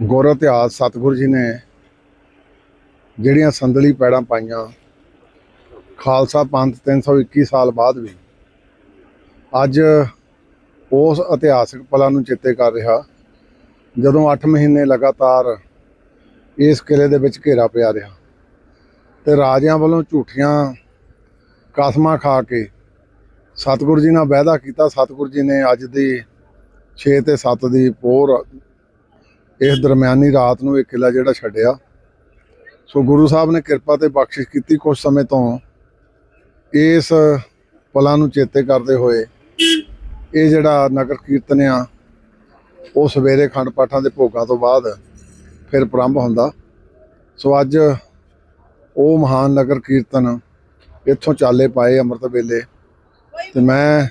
ਗੁਰ ਇਤਿਹਾਸ ਸਤਿਗੁਰੂ ਜੀ ਨੇ ਜਿਹੜੀਆਂ ਸੰਦਲੀ ਪੈੜਾਂ ਪਾਈਆਂ, ਖਾਲਸਾ ਪੰਥ 321 ਸਾਲ ਬਾਅਦ ਵੀ ਅੱਜ ਉਸ ਇਤਿਹਾਸਕ ਪਲਾਂ ਨੂੰ ਚੇਤੇ ਕਰ ਰਿਹਾ, ਜਦੋਂ 8 ਮਹੀਨੇ ਲਗਾਤਾਰ ਇਸ ਕਿਲੇ ਦੇ ਵਿੱਚ ਘੇਰਾ ਪਿਆ ਰਿਹਾ ਤੇ ਰਾਜਿਆਂ ਵੱਲੋਂ ਝੂਠੀਆਂ ਕਸਮਾਂ ਖਾ ਕੇ ਸਤਿਗੁਰੂ ਜੀ ਨਾਲ ਵਾਅਦਾ ਕੀਤਾ, ਸਤਿਗੁਰੂ ਜੀ ਨੇ ਅੱਜ ਦੀ 6 ਤੇ 7 ਦੀ ਪੋਰ ਇਸ ਦਰਮਿਆਨੀ ਰਾਤ ਨੂੰ ਇਹ ਕਿਲਾ ਜਿਹੜਾ ਛੱਡਿਆ। ਸੋ ਗੁਰੂ ਸਾਹਿਬ ਨੇ ਕਿਰਪਾ ਤੇ ਬਖਸ਼ਿਸ਼ ਕੀਤੀ ਕੁਝ ਸਮੇਂ ਤੋਂ। ਇਸ ਪਲਾਂ ਨੂੰ ਚੇਤੇ ਕਰਦੇ ਹੋਏ ਇਹ ਜਿਹੜਾ ਨਗਰ ਕੀਰਤਨ ਆ, ਉਹ ਸਵੇਰੇ ਖੰਡ ਪਾਠਾਂ ਦੇ ਭੋਗਾਂ ਤੋਂ ਬਾਅਦ ਫਿਰ ਪ੍ਰਾਰੰਭ ਹੁੰਦਾ। ਸੋ ਅੱਜ ਉਹ ਮਹਾਨ ਨਗਰ ਕੀਰਤਨ ਇੱਥੋਂ ਚਾਲੇ ਪਾਏ ਅੰਮ੍ਰਿਤ ਵੇਲੇ। ਤੇ ਮੈਂ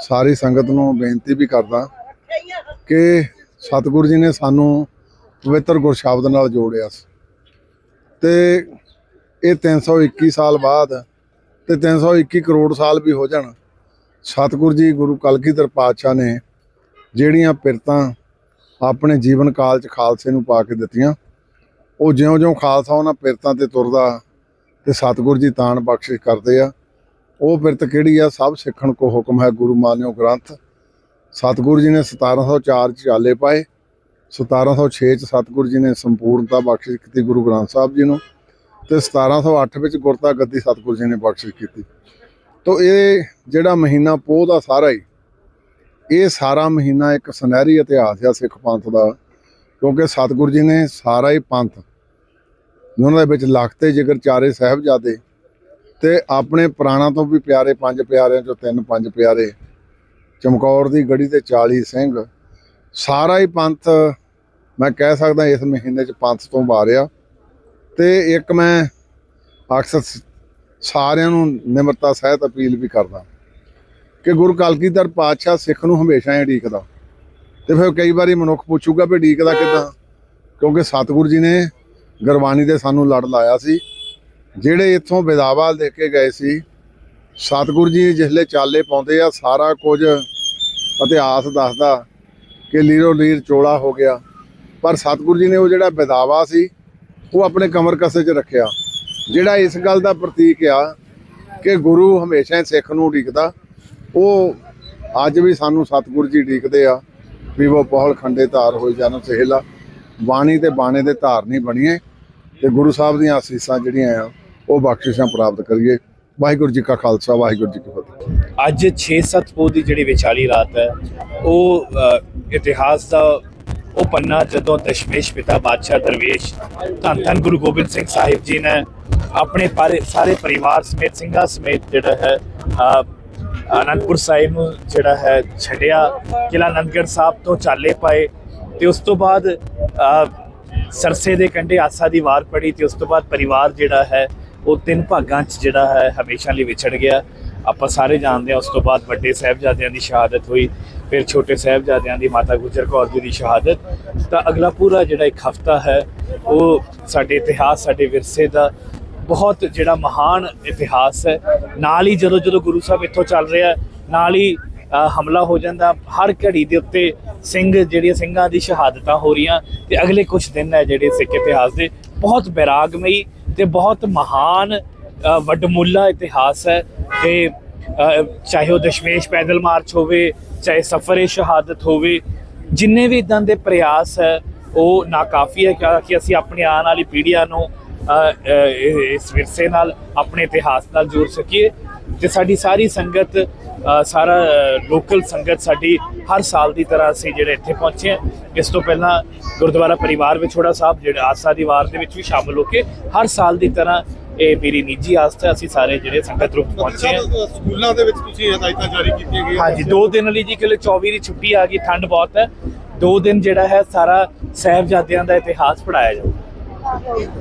ਸਾਰੀ ਸੰਗਤ ਨੂੰ ਬੇਨਤੀ ਵੀ ਕਰਦਾ ਕਿ ਸਤਿਗੁਰੂ ਜੀ ਨੇ ਸਾਨੂੰ ਪਵਿੱਤਰ ਗੁਰਸ਼ਬਦ ਨਾਲ ਜੋੜਿਆ ਸੀ। ਤੇ ਇਹ 321 ਸਾਲ ਬਾਅਦ ਤੇ 321 ਕਰੋੜ ਸਾਲ ਵੀ ਹੋ ਜਾਣ, ਸਤਿਗੁਰੂ ਜੀ ਗੁਰੂ ਕਲਗੀਧਰ ਪਾਤਸ਼ਾਹ ਨੇ ਜਿਹੜੀਆਂ ਪਿਰਤਾਂ ਆਪਣੇ ਜੀਵਨ ਕਾਲ 'ਚ ਖਾਲਸੇ ਨੂੰ ਪਾ ਕੇ ਦਿੱਤੀਆਂ, ਉਹ ਜਿਉਂ-ਜਿਉਂ ਖਾਲਸਾ ਉਹਨਾਂ ਪਿਰਤਾਂ ਤੇ ਤੁਰਦਾ ਤੇ ਸਤਿਗੁਰੂ ਜੀ ਤਾਣ ਬਖਸ਼ਿਸ਼ ਕਰਦੇ ਆ। ਉਹ ਪਿਰਤ ਕਿਹੜੀ ਆ? ਸਭ ਸਿੱਖਣ ਕੋ ਹੁਕਮ ਹੈ ਗੁਰੂ ਮਾਨਿਓ ਗ੍ਰੰਥ। ਸਤਿਗੁਰੂ ਜੀ ਨੇ 1704 ਚ ਚਾਲੇ ਪਾਏ। 1706 ਚ ਸਤਿਗੁਰੂ ਜੀ ਨੇ ਸੰਪੂਰਨਤਾ ਬਖਸ਼ਿਸ਼ ਕੀਤੀ ਗੁਰੂ ਗ੍ਰੰਥ ਸਾਹਿਬ ਜੀ ਨੂੰ ਤੇ 1708 ਵਿੱਚ ਗੁਰਤਾ ਗੱਦੀ ਸਤਿਗੁਰੂ ਜੀ ਨੇ ਬਖਸ਼ਿਸ਼ ਕੀਤੀ। ਤੋ ਇਹ ਜਿਹੜਾ ਮਹੀਨਾ ਪੋਹ ਦਾ ਸਾਰਾ ਹੀ, ਇਹ ਸਾਰਾ ਮਹੀਨਾ ਇੱਕ ਸੁਨਹਿਰੀ ਇਤਿਹਾਸ ਆ ਸਿੱਖ ਪੰਥ ਦਾ, ਕਿਉਂਕਿ ਸਤਿਗੁਰੂ ਜੀ ਨੇ ਸਾਰਾ ਹੀ ਪੰਥ, ਉਹਨਾਂ ਦੇ ਵਿੱਚ ਲਖਤੇ ਜਿਗਰ ਚਾਰੇ ਸਾਹਿਬਜ਼ਾਦੇ ਤੇ ਆਪਣੇ ਪ੍ਰਾਣਾ ਤੋਂ ਵੀ ਪਿਆਰੇ ਪੰਜ ਪਿਆਰਿਆਂ ਚੋਂ ਤਿੰਨ ਪੰਜ ਪਿਆਰੇ ਚਮਕੌਰ ਦੀ ਗੜੀ ਤੇ 40 ਸਿੰਘ, ਸਾਰਾ ਹੀ ਪੰਥ ਮੈਂ ਕਹਿ ਸਕਦਾ ਇਸ ਮਹੀਨੇ ਚ ਪੰਥ ਤੋਂ ਵਾਰਿਆ ਤੇ ਇੱਕ ਮੈਂ ਅਕਸਰ ਸਾਰਿਆਂ ਨੂੰ ਨਿਮਰਤਾ ਸਹਿਤ ਅਪੀਲ ਵੀ ਕਰਦਾ ਕਿ ਗੁਰੂ ਕਲਗੀਧਰ ਪਾਤਸ਼ਾਹ ਸਿੱਖ ਨੂੰ ਹਮੇਸ਼ਾ ਹੀ ਢੀਕਦਾ ਤੇ ਫਿਰ ਕਈ ਵਾਰੀ ਮਨੁੱਖ ਪੁੱਛੂਗਾ ਵੀ ਢੀਕਦਾ ਕਿਦਾਂ? ਕਿਉਂਕਿ ਸਤਿਗੁਰੂ ਜੀ ਨੇ ਗੁਰਬਾਣੀ ਦੇ ਸਾਨੂੰ ਲੜ ਲਾਇਆ ਸੀ, ਜਿਹੜੇ ਇੱਥੋਂ ਵਿਦਾਵਾ ਦੇ ਕੇ ਗਏ ਸੀ ਸਤਿਗੁਰੂ ਜੀ ਜਿਸਲੇ ਚਾਲੇ ਪਾਉਂਦੇ ਆ, ਸਾਰਾ ਕੁਝ ਇਤਿਹਾਸ ਦੱਸਦਾ ਕਿ ਲੀਰੋ ਲੀਰ ਚੋਲਾ ਹੋ ਗਿਆ। ਪਰ ਸਤਿਗੁਰੂ ਜੀ ਨੇ ਉਹ ਜਿਹੜਾ ਵਿਦਾਵਾ ਸੀ, ਉਹ ਆਪਣੇ ਕਮਰ ਕਸੇ 'ਚ ਰੱਖਿਆ। ਜਿਹੜਾ ਇਸ ਗੱਲ ਦਾ ਪ੍ਰਤੀਕ ਆ ਕਿ ਗੁਰੂ ਹਮੇਸ਼ਾ ਹੀ ਸਿੱਖ ਨੂੰ ਢੀਕਦਾ ਉਹ ਅੱਜ ਵੀ ਸਾਨੂੰ ਸਤਿਗੁਰੂ ਜੀ ਢੀਕਦੇ ਆ ਵੀ ਉਹ ਪਹਲ ਖੰਡੇ ਧਾਰ ਹੋਈ ਜਨ ਸਹਿਲਾ। ਬਾਣੀ ਤੇ ਬਾਣੇ ਦੇ ਧਾਰ ਨਹੀਂ ਬਣੀਏ ਤੇ ਗੁਰੂ ਸਾਹਿਬ ਦੀਆਂ ਅਸੀਸਾਂ ਜਿਹੜੀਆਂ ਆ, ਉਹ ਬਖਸ਼ਿਸ਼ਾਂ ਪ੍ਰਾਪਤ ਕਰੀਏ। ਵਾਹਿਗੁਰੂ ਜੀ ਕਾ ਖਾਲਸਾ, ਵਾਹਿਗੁਰੂ ਜੀ ਕੀ ਫਤਿਹ। ਅੱਜ 6-7 ਪੋਹ ਦੀ ਜਿਹੜੀ ਵਿਚਾਲੀ ਰਾਤ ਹੈ, ਉਹ ਇਤਿਹਾਸ ਦਾ ਉਹ ਪੰਨਾ ਜਦੋਂ ਦਸ਼ਮੇਸ਼ ਪਿਤਾ ਬਾਦਸ਼ਾਹ ਦਰਵੇਸ਼ ਧੰਨ ਧੰਨ ਗੁਰੂ ਗੋਬਿੰਦ ਸਿੰਘ ਸਾਹਿਬ ਜੀ ਨੇ ਆਪਣੇ ਪਾਰੇ, ਸਾਰੇ ਪਰਿਵਾਰ ਸਮੇਤ, ਸਿੰਘਾਂ ਸਮੇਤ ਜਿਹੜਾ ਹੈ ਅਨੰਦਪੁਰ ਸਾਹਿਬ ਨੂੰ ਜਿਹੜਾ ਹੈ ਛੱਡਿਆ। ਕਿਲਾ ਨੰਦਗੜ੍ਹ ਸਾਹਿਬ ਤੋਂ ਚਾਲੇ ਪਾਏ ਤੇ ਉਸ ਤੋਂ ਬਾਅਦ ਸਰਸੇ ਦੇ ਕੰਢੇ ਆਸਾ ਦੀ ਵਾਰ ਪੜੀ ਤੇ ਉਸ ਤੋਂ ਬਾਅਦ ਪਰਿਵਾਰ ਜਿਹੜਾ ਹੈ ਉਹ ਤਿੰਨ ਭਾਗਾਂ 'ਚ ਜਿਹੜਾ ਹੈ ਹਮੇਸ਼ਾ ਲਈ ਵਿਛੜ ਗਿਆ। ਆਪਾਂ ਸਾਰੇ ਜਾਣਦੇ ਹਾਂ ਉਸ ਤੋਂ ਬਾਅਦ ਵੱਡੇ ਸਾਹਿਬਜ਼ਾਦਿਆਂ ਦੀ ਸ਼ਹਾਦਤ ਹੋਈ, ਫਿਰ ਛੋਟੇ ਸਾਹਿਬਜ਼ਾਦਿਆਂ ਦੀ ਮਾਤਾ ਗੁਜਰ ਕੌਰ ਜੀ ਦੀ ਸ਼ਹਾਦਤ। ਤਾਂ ਅਗਲਾ ਪੂਰਾ ਜਿਹੜਾ ਇੱਕ ਹਫਤਾ ਹੈ, ਉਹ ਸਾਡੇ ਇਤਿਹਾਸ, ਸਾਡੇ ਵਿਰਸੇ ਦਾ ਬਹੁਤ ਜਿਹੜਾ ਮਹਾਨ ਇਤਿਹਾਸ ਹੈ। ਨਾਲ ਹੀ ਜਦੋਂ ਜਦੋਂ ਗੁਰੂ ਸਾਹਿਬ ਇੱਥੋਂ ਚੱਲ ਰਿਹਾ ਨਾਲ ਹੀ ਹਮਲਾ ਹੋ ਜਾਂਦਾ। ਹਰ ਘੜੀ ਦੇ ਉੱਤੇ ਸਿੰਘ, ਜਿਹੜੀਆਂ ਸਿੰਘਾਂ ਦੀ ਸ਼ਹਾਦਤਾਂ ਹੋ ਰਹੀਆਂ ਤੇ ਅਗਲੇ ਕੁਝ ਦਿਨ ਹੈ ਜਿਹੜੇ ਸਿੱਖ ਇਤਿਹਾਸ ਦੇ। ਬਹੁਤ ਬੈਰਾਗਮਈ ਤੇ ਬਹੁਤ ਮਹਾਨ ਅ, ਵੱਡਮੁੱਲਾ ਇਤਿਹਾਸ ਹੈ ਤੇ ਚਾਹੇ ਉਹ ਦਸ਼ਮੇਸ਼ ਪੈਦਲ ਮਾਰਚ ਹੋਵੇ ਚਾਹੇ ਸਫਰੇ ਸ਼ਹਾਦਤ ਹੋਵੇ ਜਿੰਨੇ ਵੀ ਇਦਾਂ ਦੇ ਪ੍ਰਯਾਸ ਹੈ ਉਹ ਨਾਕਾਫੀ ਹੈ ਕਿ- ਅਸੀਂ ਆਪਣੀ ਆਉਣ ਵਾਲੀ ਪੀੜ੍ਹੀਆਂ ਨੂੰ ਇਸ ਵਿਰਸੇ ਨਾਲ ਆਪਣੇ ਇਤਿਹਾਸ ਨਾਲ ਜੋੜ ਸਕੀਏ ਤੇ ਸਾਡੀ ਸਾਰੀ ਸੰਗਤ ਸਾਰਾ ਲੋਕਲ ਸੰਗਤ ਸਾਡੀ ਹਰ ਸਾਲ ਦੀ ਤਰ੍ਹਾਂ ਅਸੀਂ ਜਿਹੜੇ ਇੱਥੇ ਪਹੁੰਚੇ ਹਾਂ। ਇਸ ਤੋਂ ਪਹਿਲਾਂ ਗੁਰਦੁਆਰਾ ਪਰਿਵਾਰ ਵਿਛੋੜਾ ਸਾਹਿਬ ਜਿਹੜੇ ਆਸਾ ਦੀ ਵਾਰ ਦੇ ਵਿੱਚ ਵੀ ਸ਼ਾਮਲ ਹੋ ਕੇ ਹਰ ਸਾਲ ਦੀ ਤਰ੍ਹਾਂ ਇਹ ਮੇਰੀ ਨਿੱਜੀ ਆਸਥਾ ਅਸੀਂ ਸਾਰੇ ਜਿਹੜੇ ਸੰਗਤ ਰੂਪ ਪਹੁੰਚੇ ਹਾਂ। ਸਕੂਲਾਂ ਦੇ ਵਿੱਚ ਤੁਸੀਂ ਹਦਾਇਤਾਂ ਜਾਰੀ ਕੀਤੀਆਂ ਗਈਆਂ ਹਾਂਜੀ ਦੋ ਦਿਨ ਲਈ ਜੀ ਕਿ 24 ਦੀ ਛੁੱਟੀ ਆ ਗਈ ਠੰਡ ਬਹੁਤ ਹੈ। ਦੋ ਦਿਨ ਜਿਹੜਾ ਹੈ ਸਾਰਾ ਸਾਹਿਬਜ਼ਾਦਿਆਂ ਦਾ ਇਤਿਹਾਸ ਪੜਾਇਆ ਜਾਊਗਾ